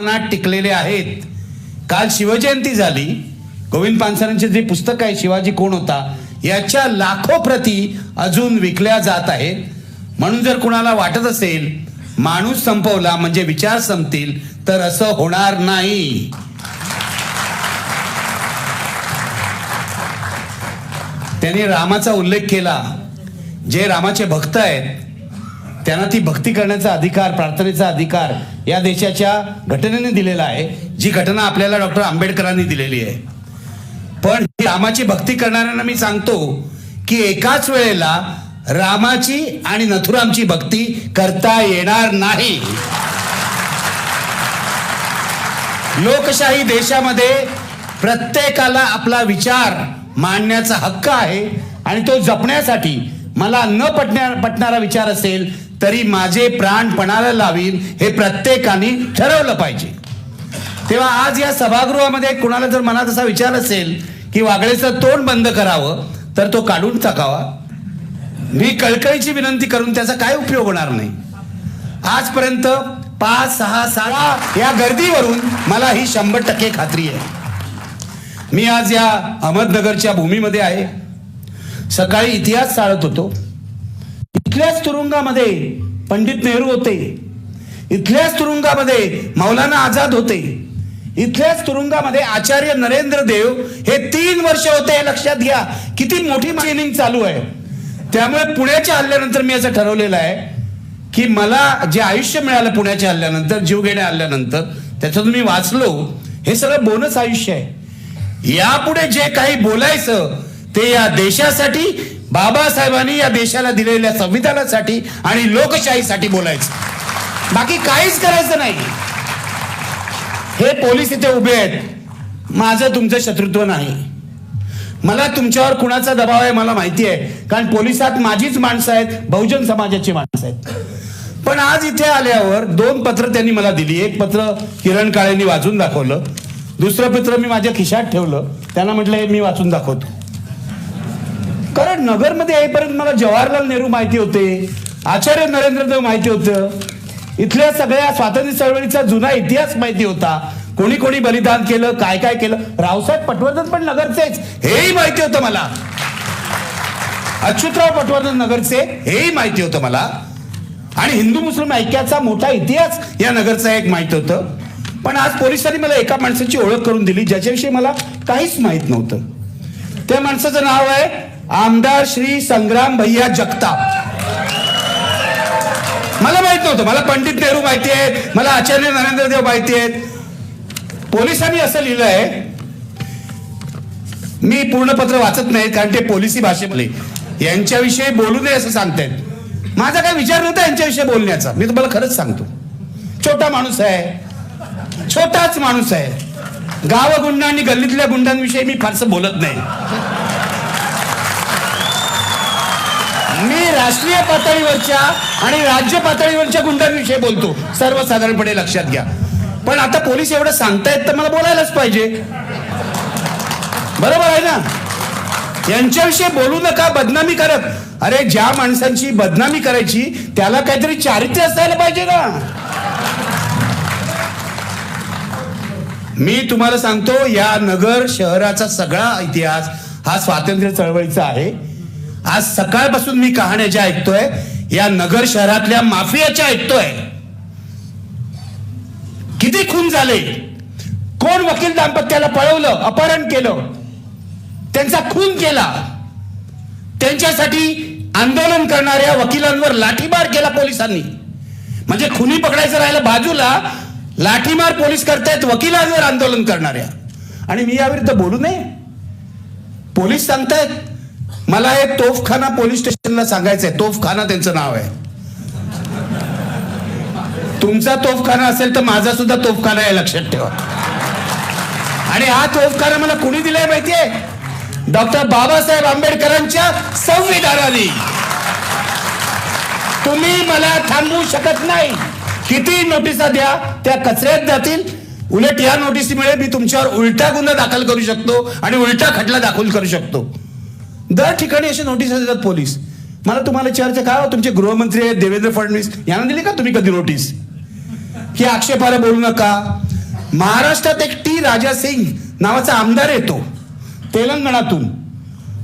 मनात टिकलेले आहेत. काल शिवजयंती झाली. गोविंद पानसरांचे जे पुस्तक आहे शिवाजी कोण होता याच्या लाखो प्रती अजून विकल्या जात आहेत. म्हणून जर कुणाला वाटत असेल माणूस संपवला म्हणजे विचार संपतील तर असं होणार नाही. त्यांनी रामाचा उल्लेख केला. जे रामाचे भक्त आहेत त्यांना ती भक्ती करण्याचा अधिकार प्रार्थनेचा अधिकार या देशाच्या घटनेने दिलेला आहे जी घटना आपल्याला डॉक्टर आंबेडकरांनी दिलेली आहे. पण ही रामाची भक्ती करणाऱ्यांना मी सांगतो की एकाच वेळेला रामाची आणि नथुरामची भक्ती करता येणार नाही. लोकशाही देशामध्ये प्रत्येकाला आपला विचार मांडण्याचा हक्क आहे आणि तो जपण्यासाठी मला न पटण्या पटणारा विचार असेल तरी माझे प्राण पणाला लावीन हे प्रत्येकाने ठरवलं पाहिजे. तेव्हा आज या सभागृहामध्ये कुणाला जर मनात असा विचार असेल की वागळेचं तोंड बंद करावं तर तो काढून टाकावा. मी कळकळीची विनंती करून त्याचा काय उपयोग होणार नाही. आजपर्यंत पाच सहा सात या गर्दीवरून मला ही शंभर टक्के खात्री आहे. मी आज या अहमदनगरच्या भूमीमध्ये आहे. सकाळी इतिहास चाळत होतो. इथल्याच तुरुंगामध्ये पंडित नेहरू होते. इथल्याच तुरुंगामध्ये मौलाना आझाद होते. इथल्याच तुरुंगामध्ये आचार्य नरेंद्र देव हे तीन वर्ष होते हे लक्षात घ्या. किती मोठी ट्रेनिंग चालू आहे. त्यामुळे पुण्याच्या हल्ल्यानंतर मी असं ठरवलेलं आहे की मला जे आयुष्य मिळालं पुण्याच्या हल्ल्यानंतर जीवघेण्या हल्ल्यानंतर त्याच्यातून मी वाचलो. हे सगळं बोनस आयुष्य आहे. यापुढे जे काही बोलायचं ते या देशासाठी बाबासाहेबांनी या देशाला दिलेल्या संविधानासाठी आणि लोकशाहीसाठी बोलायचं. बाकी काहीच करायचं नाही. हे पोलीस इथे उभे आहेत. माझं तुमचं शत्रुत्व नाही. मला तुमच्यावर कुणाचा दबाव आहे मला माहिती आहे. कारण पोलिसात माझीच माणसं आहेत बहुजन समाजाची माणसं आहेत. पण आज इथे आल्यावर दोन पत्र त्यांनी मला दिली. एक पत्र किरण काळेंनी वाचून दाखवलं. दुसरं पत्र मी माझ्या खिशात ठेवलं. त्यांना म्हटलं हे मी वाचून दाखवतो. कारण नगरमध्ये येईपर्यंत मला जवाहरलाल नेहरू माहिती होते आचार्य नरेंद्र देव माहिती होतं. इथल्या सगळ्या स्वातंत्र्य चळवळीचा जुना इतिहास माहिती होता. कोणी कोणी बलिदान केलं काय काय केलं? रावसाहेब पटवर्धन पण नगरचेच. हेही माहिती होतं मला. अच्युतराव पटवर्धन नगरचे हेही माहिती होतं मला. आणि हिंदू मुस्लिम ऐक्याचा मोठा इतिहास या नगरचा एक माहीत होतं. पण आज पोलिसांनी मला एका माणसाची ओळख करून दिली ज्याच्याविषयी मला काहीच माहीत नव्हतं. त्या माणसाचं नाव आहे आमदार श्री संग्राम भैया जगताप. मला माहीत नव्हतं मला पंडित नेहरू माहिती आहेत मला आचार्य नरेंद्र देव माहिती आहेत. पोलिसांनी असं लिहिलंय मी पूर्ण पत्र वाचत नाही कारण ते पोलिसी भाषेमध्ये. यांच्याविषयी बोलू नये असं सांगतायत. माझा काही विचार नव्हता यांच्याविषयी बोलण्याचा. मी तुम्हाला खरंच सांगतो. छोटा माणूस आहे. छोटाच माणूस आहे. गाव गुंडा आणि गल्लीतल्या गुंडांविषयी मी फारसं बोलत नाही. मी राष्ट्रीय पातळीवरच्या आणि राज्य पातळीवरच्या गुंडांविषयी बोलतो. सर्वसाधारणपणे लक्षात घ्या. पण आता पोलीस एवढं सांगतायत तर मला बोलायलाच पाहिजे. बरोबर आहे ना? यांच्याविषयी बोलू नका बदनामी करत. अरे ज्या माणसांची बदनामी करायची त्याला काहीतरी चारित्र्य असायला पाहिजे ना? मी तुम्हाला सांगतो या नगर शहराचा सगळा इतिहास हा स्वातंत्र्य चळवळीचा आहे. आज सकाळपासून मी कहाण्या ज्या ऐकतोय या नगर शहरातल्या माफियाच्या ऐकतोय. किती खून झाले? कोण वकील दाम्पत्याला पळवलं अपहरण केलं? त्यांचा खून केला. त्यांच्यासाठी आंदोलन करणाऱ्या वकिलांवर लाठीमार केला पोलिसांनी. म्हणजे खुनी पकडायचं राहिलं बाजूला लाठीमार पोलीस करतायत वकिलांवर आंदोलन करणाऱ्या. आणि मी याविरुद्ध बोलू नये? पोलीस सांगतायत मला हे तोफखाना पोलीस स्टेशनला सांगायचंय. तोफखाना त्यांचं नाव आहे. तुमचा तोफखाना असेल तर माझा सुद्धा तोफखाना आहे लक्षात ठेवा. आणि हा तोफखाना मला कुणी दिलाय माहितीये? डॉक्टर बाबासाहेब आंबेडकरांच्या संविधानाने. तुम्ही मला थांबवू शकत नाही. किती नोटिसा द्या त्या कचऱ्यात जातील. उलट या नोटिसीमुळे मी तुमच्यावर उलटा गुन्हा दाखल करू शकतो आणि उलटा खटला दाखल करू शकतो. दर ठिकाणी अशी नोटीस देतात पोलीस मला तुम्हाला चर्चा काय तुमचे गृहमंत्री आहेत देवेंद्र फडणवीस यांना दिली का तुम्ही कधी नोटीस की आक्षेपाला बोलू नका. महाराष्ट्रात एक टी राजा सिंग नावाचा आमदार येतो तेलंगणातून.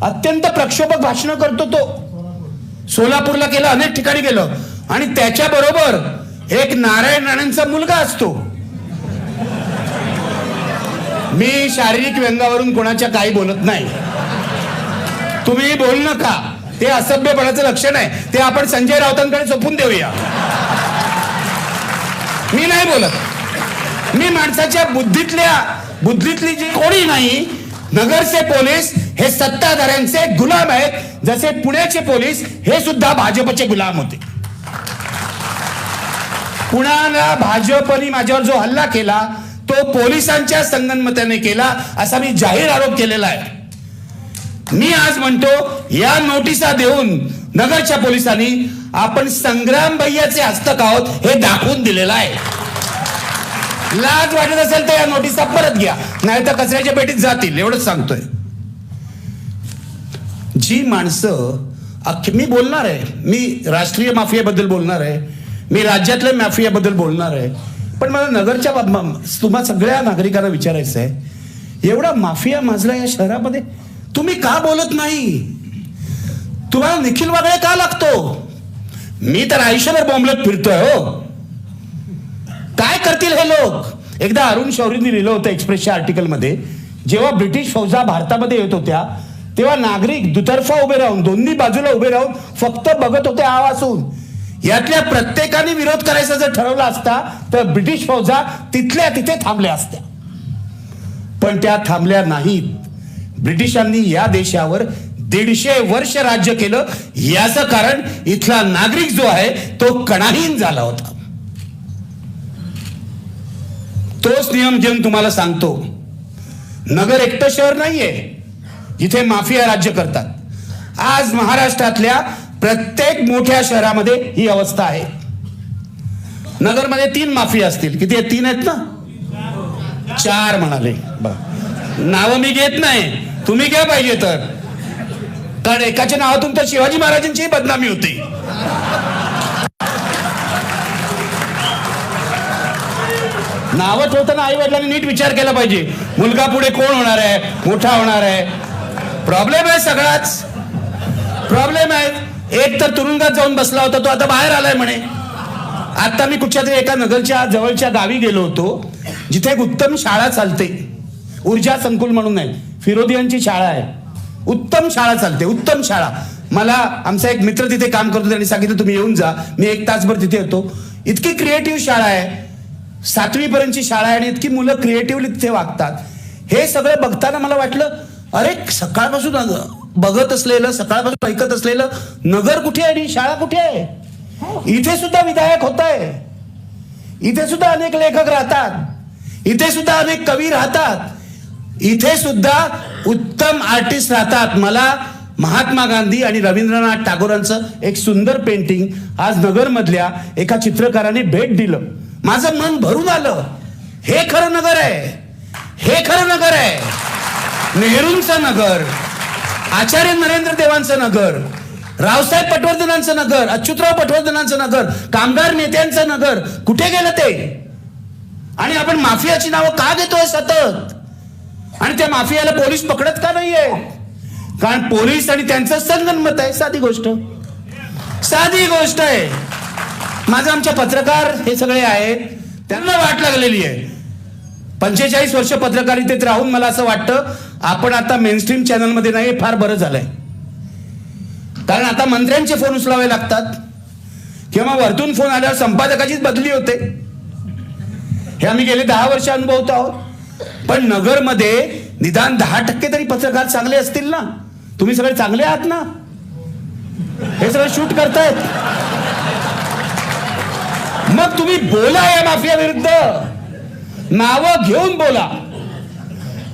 अत्यंत प्रक्षोभक भाषण करतो तो. सोलापूरला गेलं अनेक ठिकाणी गेलं. आणि त्याच्या बरोबर एक नारायण राणेंचा मुलगा असतो. मी शारीरिक व्यंगावरून कोणाच्या काही बोलत नाही. तुम्ही बोल नका. ते असभ्यपणाचं लक्षण आहे. ते आपण संजय राऊतांकडे सोपून देऊया. मी नाही बोलत. मी माणसाच्या बुद्धीतल्या बुद्धीतली जी कोणी नाही नगरचे पोलीस हे सत्ताधाऱ्यांचे गुलाम आहेत. जसे पुण्याचे पोलीस हे सुद्धा भाजपचे गुलाम होते. पुण्याला भाजपने माझ्यावर जो हल्ला केला तो पोलिसांच्या संगनमताने केला असा मी जाहीर आरोप केलेला आहे. मी आज म्हणतो या नोटिसा देऊन नगरच्या पोलिसांनी आपण संग्राम भैयाचे हस्तक आहोत हे दाखवून दिलेलं आहे. लाज वाटत असेल तर या नोटिसा परत घ्या नाही तर कचऱ्याच्या पेटीत जातील एवढंच सांगतोय. जी माणसं अख्खी मी बोलणार आहे मी राष्ट्रीय माफियाबद्दल बोलणार आहे मी राज्यातल्या माफियाबद्दल बोलणार आहे पण मला नगरच्या बाब- तुम्हा सगळ्या नागरिकांना विचारायचं आहे एवढा माफिया माजला या शहरामध्ये? तुम्ही का बोलत नाही? तुम्हाला निखिल वागळे का लागतो? मी तर आयुष्यभर बोंबलत फिरतोय हो. काय करतील हे लोक? एकदा अरुण शौरींनी लिहिलं होतं एक्सप्रेसच्या आर्टिकलमध्ये जेव्हा ब्रिटिश फौजा भारतामध्ये येत होत्या तेव्हा नागरिक दुतर्फा उभे राहून दोन्ही बाजूला उभे राहून फक्त बघत होते आव असून यातल्या प्रत्येकाने विरोध करायचा जर ठरवला असता तर ब्रिटिश फौजा तिथल्या तिथे थांबल्या असत्या. पण त्या थांबल्या नाहीत. ब्रिटिशांनी या देशावर दीडशे वर्ष राज्य केलं. याचं कारण इथला नागरिक जो आहे तो कणाहीन झाला होता. तोच नियम घेऊन तुम्हाला सांगतो. नगर एकटं शहर नाहीये. जिथे माफिया राज्य करतात. आज महाराष्ट्रातल्या प्रत्येक मोठ्या शहरामध्ये ही अवस्था आहे. नगरमध्ये तीन माफिया असतील. किती तीन आहेत ना? चार म्हणाले. नावं मी घेत नाही. तुम्ही काय पाहिजे तर. कारण एकाच्या नावातून तर शिवाजी महाराजांची बदनामी होती. नावं ठेवताना आई वडिलांनी नीट विचार केला पाहिजे. मुलगा पुढे कोण होणार आहे? मोठा होणार आहे? प्रॉब्लेम आहे सगळाच. प्रॉब्लेम आहे. एक तर तुरुंगात जाऊन बसला होता तो आता बाहेर आलाय म्हणे. आता मी कुठच्या तरी एका नगरच्या जवळच्या गावी गेलो होतो जिथे एक उत्तम शाळा चालते. ऊर्जा संकुल म्हणून आहे. फिरोदियांची शाळा आहे. उत्तम शाळा चालते उत्तम शाळा. मला आमचा एक मित्र तिथे काम करतो त्यांनी सांगितलं तुम्ही येऊन जा मी एक तासभर तिथे येतो. इतकी क्रिएटिव्ह शाळा आहे. सातवीपर्यंतची शाळा आहे आणि इतकी मुलं क्रिएटिव्हली तिथे वागतात. हे सगळं बघताना मला वाटलं अरे सकाळपासून बघत असलेलं सकाळपासून ऐकत असलेलं नगर कुठे आहे आणि शाळा कुठे आहे? इथे सुद्धा विधायक होत आहे इथे सुद्धा अनेक लेखक राहतात. इथे सुद्धा अनेक कवी राहतात. इथे सुद्धा उत्तम आर्टिस्ट राहतात. मला महात्मा गांधी आणि रवींद्रनाथ टागोरांचं एक सुंदर पेंटिंग आज नगरमधल्या एका चित्रकाराने भेट दिलं. माझं मन भरून आलं. हे खरं नगर आहे. हे खरं नगर आहे. नेहरूंचं नगर आचार्य नरेंद्र देवांचं नगर रावसाहेब पटवर्धनांचं नगर अच्युतराव पटवर्धनांचं नगर कामगार नेत्यांचं नगर कुठे गेलं ते? आणि आपण माफियाची नावं का घेतोय सतत? आणि त्या माफियाला पोलीस पकडत का नाहीये? कारण पोलीस आणि त्यांचं संगनमत आहे. साधी गोष्ट. साधी गोष्ट आहे. माझं आमच्या पत्रकार हे सगळे आहेत. त्यांना वाट लागलेली आहे. पंचेचाळीस वर्ष पत्रकारितेत राहून मला असं वाटतं आपण आता मेनस्ट्रीम चॅनलमध्ये नाही फार बरं झालंय. कारण आता मंत्र्यांचे फोन उचलावे लागतात. किंवा वरतून फोन आल्यावर संपादकाचीच बदली होते. हे आम्ही गेले दहा वर्ष अनुभवत आहोत. पण नगरमध्ये निदान दहा टक्के तरी पत्रकार चांगले असतील ना? तुम्ही सगळे चांगले आहात ना? हे सगळं शूट करतायत. मग तुम्ही बोला या माफिया विरुद्ध. नावं घेऊन बोला.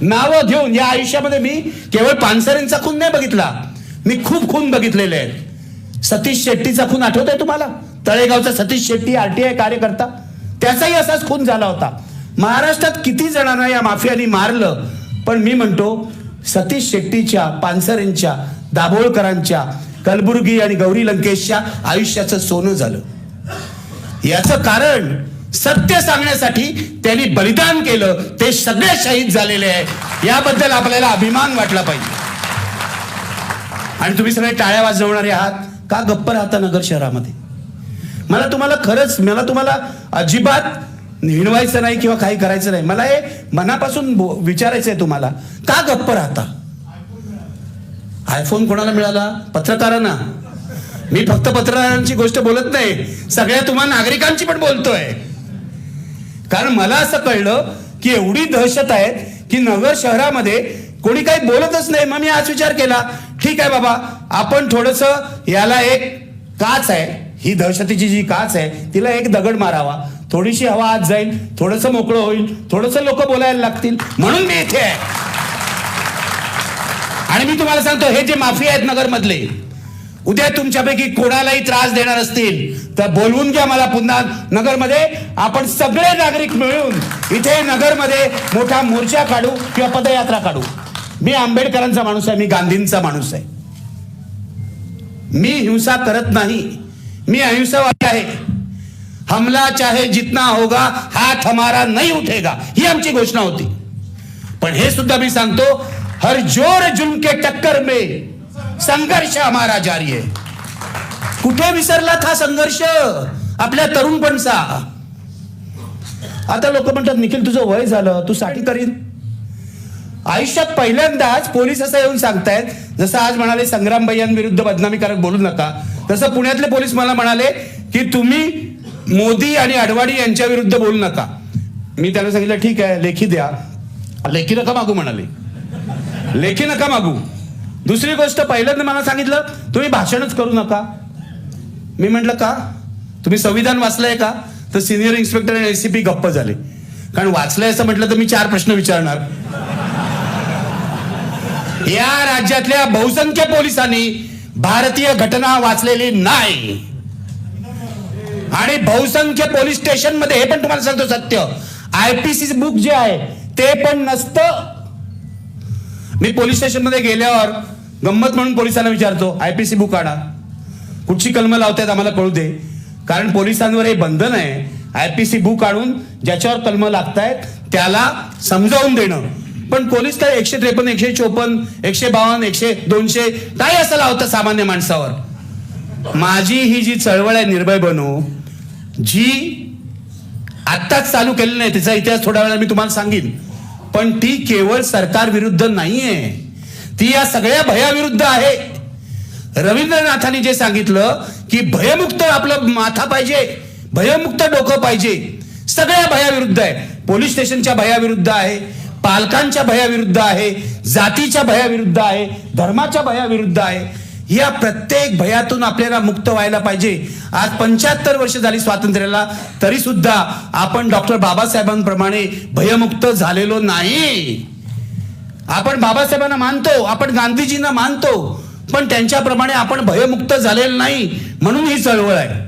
नावं घेऊन. या आयुष्यामध्ये मी केवळ पानसरेंचा खून नाही बघितला. मी खूप खून बघितलेले आहेत. सतीश शेट्टीचा खून आठवत आहे तुम्हाला? तळेगावचा सतीश शेट्टी आरटीआय कार्यकर्ता. त्याचाही असाच खून झाला होता. महाराष्ट्रात किती जणांना या माफियानी मारलं? पण मी म्हणतो सतीश शेट्टीच्या पानसरेंच्या दाभोळकरांच्या कलबुर्गी आणि गौरी लंकेशच्या आयुष्याचं सोनं झालं. याचं कारण सत्य सांगण्यासाठी त्यांनी बलिदान केलं ते सगळे शहीद झालेले आहे. याबद्दल आपल्याला अभिमान वाटला पाहिजे. आणि तुम्ही सगळे टाळ्या वाजवणारे आहात. का गप्प राहता नगर शहरामध्ये? मला तुम्हाला खरंच मला तुम्हाला अजिबात हिणवायचं नाही किंवा काही करायचं नाही. मला हे मनापासून विचारायचं आहे तुम्हाला. का गप्प राहता? आयफोन कोणाला मिळाला? पत्रकारांना. मी फक्त पत्रकारांची गोष्ट बोलत नाही. सगळ्या तुम्हाला नागरिकांची पण बोलतोय. कारण मला असं कळलं की एवढी दहशत आहे की नगर शहरामध्ये कोणी काही बोलतच नाही. मग मी आज विचार केला. ठीक आहे बाबा आपण थोडस याला एक काच आहे. ही दहशतीची जी काच आहे तिला एक दगड मारावा. थोडीशी हवा आत जाईल थोडस मोकळं होईल थोडस लोक बोलायला लागतील म्हणून मी इथे आहे. आणि मी तुम्हाला सांगतो हे जे माफिया आहेत नगरमधले उद्या तुमच्यापैकी कोणालाही त्रास देणार असतील तर बोलवून घ्या मला पुन्हा. नगरमध्ये आपण सगळे नागरिक मिळून इथे नगरमध्ये मोठा मोर्चा काढू किंवा पदयात्रा काढू. मी आंबेडकरांचा माणूस आहे मी गांधींचा माणूस आहे. मी हिंसा करत नाही. मी अहिंसावादी आहे. हमला चाहे जितना होगा हाथ हमारा नहीं उठेगा। ही आमची घोषणा होती। पण हे सुद्धा मी सांगतो हर जोर जुल्म के टक्कर में संघर्ष हमारा जारी आहे कुठे विसरलात हा संघर्ष? आपल्या तरुणपणचा आता लोक म्हणतात निखिल तुझं वय झालं तू साठी करीन. आयुष्यात पहिल्यांदाच पोलीस असं येऊन सांगतायत जसं आज म्हणाले संग्राम भैयांविरुद्ध बदनामीकारक बोलू नका. तसं पुण्यातले पोलीस मला म्हणाले की तुम्ही मोदी आणि अडवाणी यांच्या विरुद्ध बोलू नका. मी त्यांना सांगितलं ठीक आहे लेखी द्या. लेखी नका मागू म्हणाले. लेखी नका मागू. दुसरी गोष्ट पहिल्यांदा मला सांगितलं तुम्ही भाषणच करू नका. मी म्हटलं का? तुम्ही संविधान वाचलंय का? तर सिनियर इन्स्पेक्टर आणि एसीपी गप्प झाले. कारण वाचलंय असं म्हटलं तर मी चार प्रश्न विचारणार. या राज्यातल्या बहुसंख्य पोलिसांनी भारतीय घटना वाचलेली नाही. आणि बहुसंख्य पोलीस स्टेशनमध्ये हे पण तुम्हाला सांगतो सत्य. आयपीसी बुक जे आहे ते पण नसतं. मी पोलीस स्टेशनमध्ये गेल्यावर गंमत म्हणून पोलिसांना विचारतो आयपीसी बुक आणा. कुठची कलम लावतायत आम्हाला कळू दे. कारण पोलिसांवर हे बंधन आहे. आयपीसी बुक आणून ज्याच्यावर कलम लागतायत त्याला समजावून देणं. पण पोलीस काय एकशे त्रेपन्न एकशे चोपन्न एकशे बावन्न एकशे दोनशे काय असं लावतं सामान्य माणसावर. माझी ही जी चळवळ आहे निर्भय बनू जी आत्ताच चालू केलेली नाही तिचा इतिहास थोड्या वेळा मी तुम्हाला सांगेन. पण ती केवळ सरकार विरुद्ध नाहीये. ती या सगळ्या भयाविरुद्ध आहे. रवींद्रनाथांनी जे सांगितलं की भयमुक्त आपलं माथा पाहिजे भयमुक्त डोकं पाहिजे सगळ्या भयाविरुद्ध आहे. पोलीस स्टेशनच्या भयाविरुद्ध आहे पालकांच्या भयाविरुद्ध आहे जातीच्या भयाविरुद्ध आहे धर्माच्या भयाविरुद्ध आहे. या प्रत्येक भयातून आपल्याला मुक्त व्हायला पाहिजे. आज पंच्याहत्तर वर्ष झाली स्वातंत्र्याला तरी सुद्धा आपण डॉक्टर बाबासाहेबांप्रमाणे भयमुक्त झालेलो नाही. आपण बाबासाहेबांना मानतो आपण गांधीजींना मानतो पण त्यांच्याप्रमाणे आपण भयमुक्त झालेलो नाही म्हणून ही चळवळ आहे.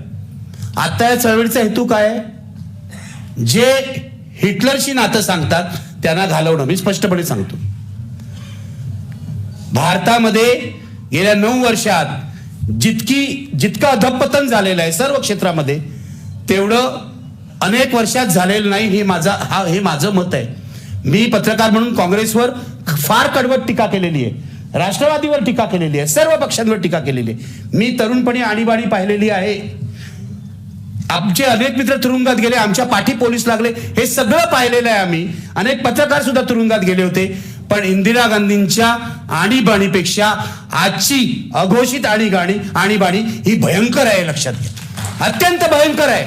आता या चळवळीचा हेतू काय जे हिटलरशी नातं सांगतात त्यांना घालवणं. मी स्पष्टपणे सांगतो. भारतामध्ये गेल्या नऊ वर्षात जितकी जितकं अधपतन झालेलं आहे सर्व क्षेत्रामध्ये तेवढं अनेक वर्षात झालेलं नाही हे माझा हा हे माझं मत आहे. मी पत्रकार म्हणून काँग्रेसवर फार कडवट टीका केलेली आहे. राष्ट्रवादीवर टीका केलेली आहे. सर्व पक्षांवर टीका केलेली आहे. मी तरुणपणी आणीबाणी पाहिलेली आहे. आमचे अनेक मित्र तुरुंगात गेले आमच्या पाठी पोलीस लागले हे सगळं पाहिलेलं आहे आम्ही. अनेक पत्रकार सुद्धा तुरुंगात गेले होते. पण इंदिरा गांधींच्या आणीबाणीपेक्षा आजची अघोषित आणीबाणी आणीबाणी ही भयंकर आहे लक्षात घ्या. अत्यंत भयंकर आहे.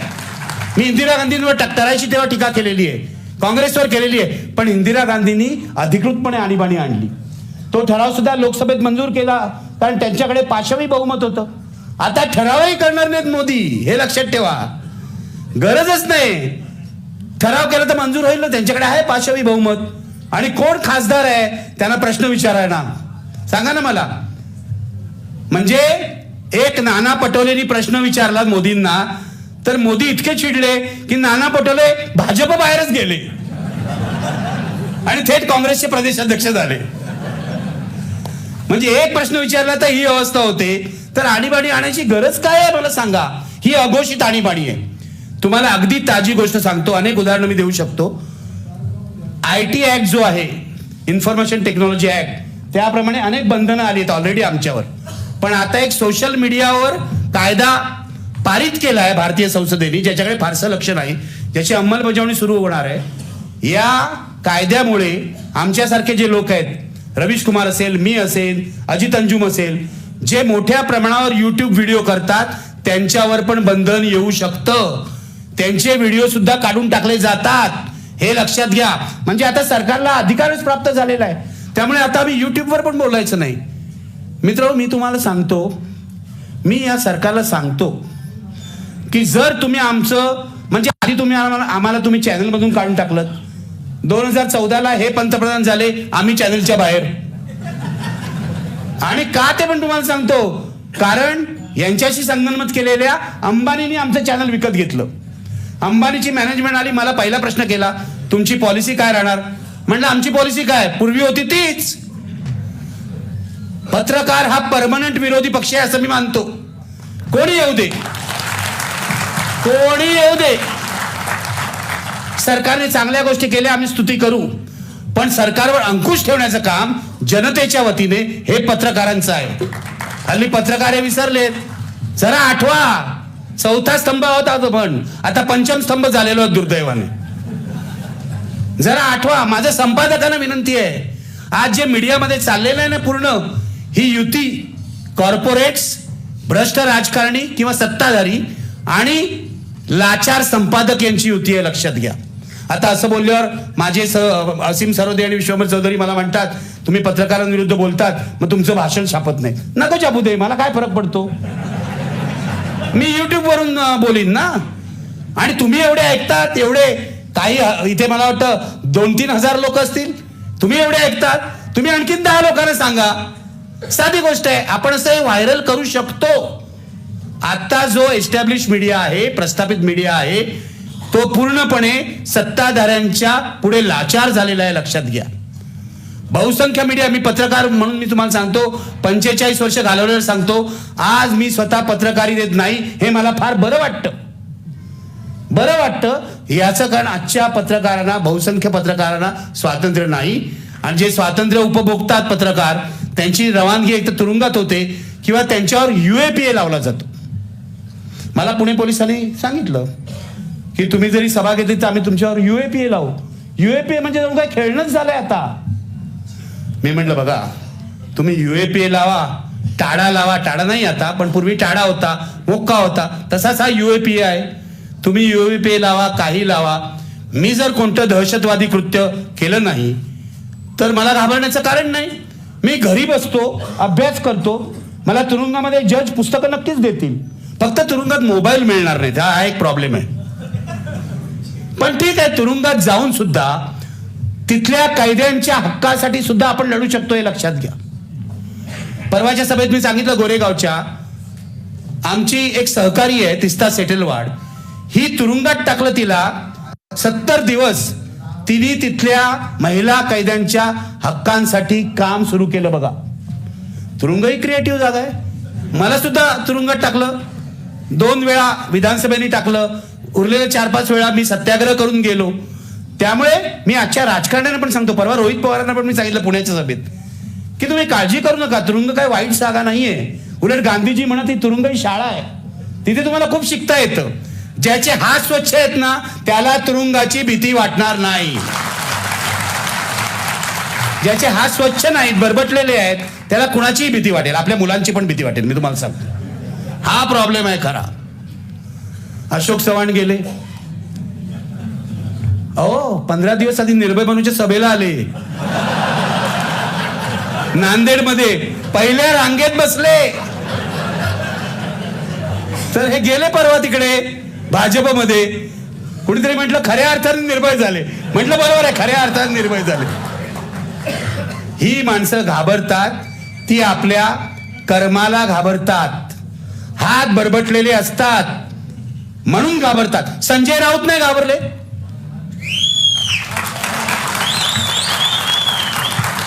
मी इंदिरा गांधींवर टक- तेव्हा टीका केलेली आहे. काँग्रेसवर केलेली आहे. पण इंदिरा गांधींनी अधिकृतपणे आणीबाणी आणली. तो ठराव सुद्धा लोकसभेत मंजूर केला कारण त्यांच्याकडे पाचवी बहुमत होतं. आता ठरावही करणार नाहीत मोदी हे लक्षात ठेवा. गरजच नाही. ठराव केला तर मंजूर होईल ना त्यांच्याकडे आहे पाचवी बहुमत. आणि कोण खासदार आहे त्यांना प्रश्न विचारायला. सांगा ना मला. म्हणजे एक नाना पटोलेनी प्रश्न विचारला मोदींना तर मोदी इतके चिडले की नाना पटोले भाजप बाहेरच गेले. आणि थेट काँग्रेसचे प्रदेशाध्यक्ष झाले. म्हणजे एक प्रश्न विचारला तर ही अवस्था होते. तर आणीबाणी आणायची गरज काय आहे मला सांगा. ही अघोषित आणीबाणी आहे. तुम्हाला अगदी ताजी गोष्ट सांगतो. अनेक उदाहरणं मी देऊ शकतो. आय टी ऍक्ट जो आहे इन्फॉर्मेशन टेक्नॉलॉजी ऍक्ट त्याप्रमाणे अनेक बंधनं आली आहेत ऑलरेडी आमच्यावर. पण आता एक सोशल मीडियावर कायदा पारित केला आहे भारतीय संसदेने ज्याच्याकडे फारसं लक्ष नाही ज्याची अंमलबजावणी सुरू होणार आहे. या कायद्यामुळे आमच्यासारखे जे लोक आहेत रवीश कुमार असेल मी असेल अजित अंजुम असेल जे मोठ्या प्रमाणावर युट्यूब व्हिडिओ करतात त्यांच्यावर पण बंधन येऊ शकतं. त्यांचे व्हिडिओ सुद्धा काढून टाकले जातात. हे लक्षात घ्या. म्हणजे आता सरकारला अधिकारच प्राप्त झालेला आहे. त्यामुळे आता आम्ही युट्यूबवर पण बोलायचं नाही. मित्र मी तुम्हाला सांगतो मी या सरकारला सांगतो की जर तुम्ही आमचं म्हणजे आधी तुम्ही आम्हाला आम्हाला तुम्ही चॅनलमधून काढून टाकलं. दोन हजार चौदाला हे पंतप्रधान झाले आम्ही चॅनलच्या बाहेर. आणि का ते पण तुम्हाला सांगतो. कारण यांच्याशी संगनमत केलेल्या अंबानीने आमचं चॅनल विकत घेतलं. अंबानीची मॅनेजमेंट आली मला पहिला प्रश्न केला तुमची पॉलिसी काय राहणार? म्हणलं आमची पॉलिसी काय? पूर्वी होती तीच. पत्रकार हा परमनंट विरोधी पक्ष आहे असं मी मानतो. कोणी येऊ दे? कोणी येऊ दे? सरकारने चांगल्या गोष्टी केल्या आम्ही स्तुती करू. पण सरकारवर अंकुश ठेवण्याचं काम जनतेच्या वतीने हे पत्रकारांचं आहे. हल्ली पत्रकार हे विसरलेत. जरा आठवा. चौथा स्तंभ होता तो पण. आता पंचम स्तंभ झालेलो दुर्दैवाने. जरा आठवा माझ्या संपादकांना विनंती आहे. आज जे मीडियामध्ये चाललेलं आहे ना पूर्ण ही युती कॉर्पोरेट्स भ्रष्ट राजकारणी किंवा सत्ताधारी आणि लाचार संपादक यांची युती आहे लक्षात घ्या. आता असं बोलल्यावर माझे स असीम सरोदे आणि विश्वंभर चौधरी मला म्हणतात तुम्ही पत्रकारांविरुद्ध बोलतात मग तुमचं भाषण छापत नाही. नको छापू दे मला काय फरक पडतो? मी युट्यूब वरून बोलीन ना. आणि तुम्ही एवढे ऐकतात एवढे काही इथे मला वाटतं दोन तीन हजार लोक असतील. तुम्ही एवढे ऐकतात. तुम्ही आणखीन दहा लोकांना सांगा. साधी गोष्ट आहे आपण असं व्हायरल करू शकतो. आता जो एस्टॅब्लिश मीडिया आहे प्रस्थापित मीडिया आहे तो पूर्णपणे सत्ताधाऱ्यांच्या पुढे लाचार झालेला आहे लक्षात घ्या. बहुसंख्य मीडिया मी पत्रकार म्हणून मी तुम्हाला सांगतो पंचेचाळीस वर्ष घालवल्यावर सांगतो आज मी स्वतः पत्रकारी देत नाही हे मला फार बरं वाटतं. बरं वाटतं याचं कारण आजच्या पत्रकारांना बहुसंख्य पत्रकारांना स्वातंत्र्य नाही. आणि जे स्वातंत्र्य उपभोगतात पत्रकार त्यांची रवानगी एक तर तुरुंगात होते किंवा त्यांच्यावर युएपीए लावला जातो. मला पुणे पोलिसांनी सांगितलं की तुम्ही जरी सभा घेतली तर आम्ही तुमच्यावर युएपीए लावू. युएपीए म्हणजे काय खेळणंच झालंय आता. मी म्हटलं बघा तुम्ही यू ए पी ए लावा टाडा लावा. टाडा नाही आता पण पूर्वी टाडा होता मोक्का होता. तसाच हा यू ए पी ए आहे. तुम्ही यू ए पी ए लावा काही लावा. मी जर कोणतं दहशतवादी कृत्य केलं नाही तर मला घाबरण्याचं कारण नाही. मी घरी बसतो अभ्यास करतो. मला तुरुंगामध्ये जज पुस्तकं नक्कीच देतील. फक्त तुरुंगात मोबाईल मिळणार नाही. हा एक प्रॉब्लेम आहे. पण ठीक आहे तुरुंगात जाऊन सुद्धा तिथल्या कायद्यांच्या हक्कासाठी सुद्धा आपण लढू शकतो हे लक्षात घ्या. परवाच्या सभेत मी सांगितलं गोरेगावच्या आमची एक सहकारी आहे तिस्ता सेटलवाड. ही तुरुंगात टाकलं तिला सत्तर दिवस तिने तिथल्या महिला कैद्यांच्या हक्कांसाठी काम सुरू केलं बघा. तुरुंगही क्रिएटिव्ह जागा आहे. मला सुद्धा तुरुंगात टाकलं. दोन वेळा विधानसभेने टाकलं. उरलेल्या चार पाच वेळा मी सत्याग्रह करून गेलो. त्यामुळे मी आजच्या राजकारण्यांना पण सांगतो. परवा रोहित पवारांना पण मी सांगितलं पुण्याच्या सभेत की तुम्ही काळजी करू नका. तुरुंग काय वाईट जागा नाहीये. उलट गांधीजी म्हणत ही तुरुंग ही शाळा आहे. तिथे तुम्हाला खूप शिकता येतं. ज्याचे हात स्वच्छ आहेत ना त्याला तुरुंगाची भीती वाटणार नाही. ज्याचे हात स्वच्छ नाहीत बरबटलेले आहेत त्याला कुणाचीही भीती वाटेल. आपल्या मुलांची पण भीती वाटेल. मी तुम्हाला सांगतो. हा प्रॉब्लेम आहे खरा. अशोक चव्हाण गेले. अहो पंधरा दिवस आधी निर्भय बनूच्या सभेला आले. नांदेडमध्ये पहिल्या रांगेत बसले. तर हे गेले परवा तिकडे भाजपमध्ये. कुणीतरी म्हटलं खऱ्या अर्थाने निर्भय झाले. म्हटलं बरोबर आहे खऱ्या अर्थाने निर्भय झाले. ही माणसं घाबरतात ती आपल्या कर्माला घाबरतात. हात बरबटलेले असतात. म्हणून घाबरतात. संजय राऊत नाही घाबरले.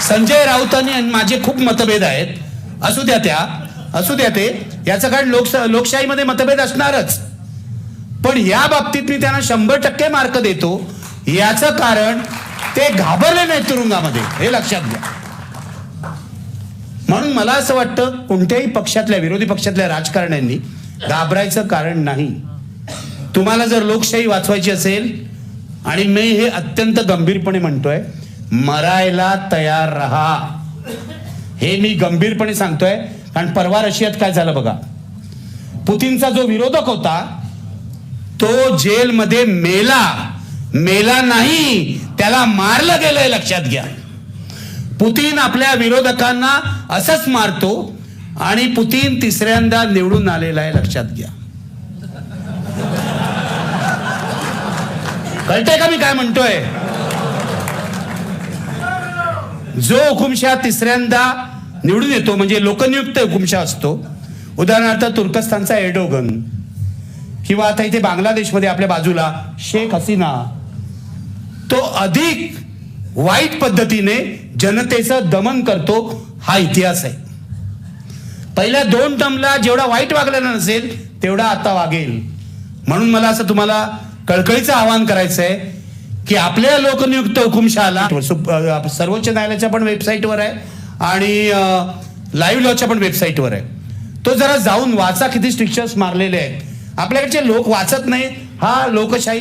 संजय राऊतांनी आणि माझे खूप मतभेद आहेत. असू द्या त्या. असू द्या ते. याचं कारण लोकस लोकशाहीमध्ये मतभेद असणारच. पण या बाबतीत मी त्यांना शंभर टक्के मार्क देतो. याचं कारण ते घाबरले नाहीत तुरुंगामध्ये. हे लक्षात घ्या. म्हणून मला असं वाटतं कोणत्याही पक्षातल्या विरोधी पक्षातल्या राजकारण्यांनी घाबरायचं कारण नाही. तुम्हाला जर लोकशाही वाचवायची असेल आणि मी हे अत्यंत गंभीरपणे म्हणतोय मरायला तयार रहा. हे मी गंभीरपणे सांगतोय कारण परवा रशियात काय झालं बघा. पुतीनचा जो विरोधक होता तो जेलमध्ये मेला. मेला नाही त्याला मारलं गेलंय लक्षात घ्या. पुतीन आपल्या विरोधकांना असंच मारतो आणि पुतीन तिसऱ्यांदा निवडून आलेला आहे लक्षात घ्या. कळतंय का मी काय म्हणतोय? जो हुकुमशहा तिसऱ्यांदा निवडून येतो म्हणजे लोकनियुक्त हुकुमशहा असतो उदाहरणार्थ तुर्कस्तानचा एडोगन किंवा आता इथे बांगलादेशमध्ये आपल्या बाजूला शेख हसीना तो अधिक वाईट पद्धतीने जनतेचं दमन करतो हा इतिहास आहे. पहिल्या दोन टर्मला जेवढा वाईट वागलेला नसेल तेवढा आता वागेल. म्हणून मला असं तुम्हाला कळकळीचं आवाहन करायचं आहे की आपल्या लोकनियुक्त हुकुमशहाला सर्वोच्च न्यायालयाच्या पण वेबसाईटवर आहे आणि लाईव्ह लॉच्या पण वेबसाईटवर आहे. तो जरा जाऊन वाचा किती स्ट्रिक्चर्स मारलेले आहेत. आपल्याकडचे लोक वाचत नाही. हा लोकशाही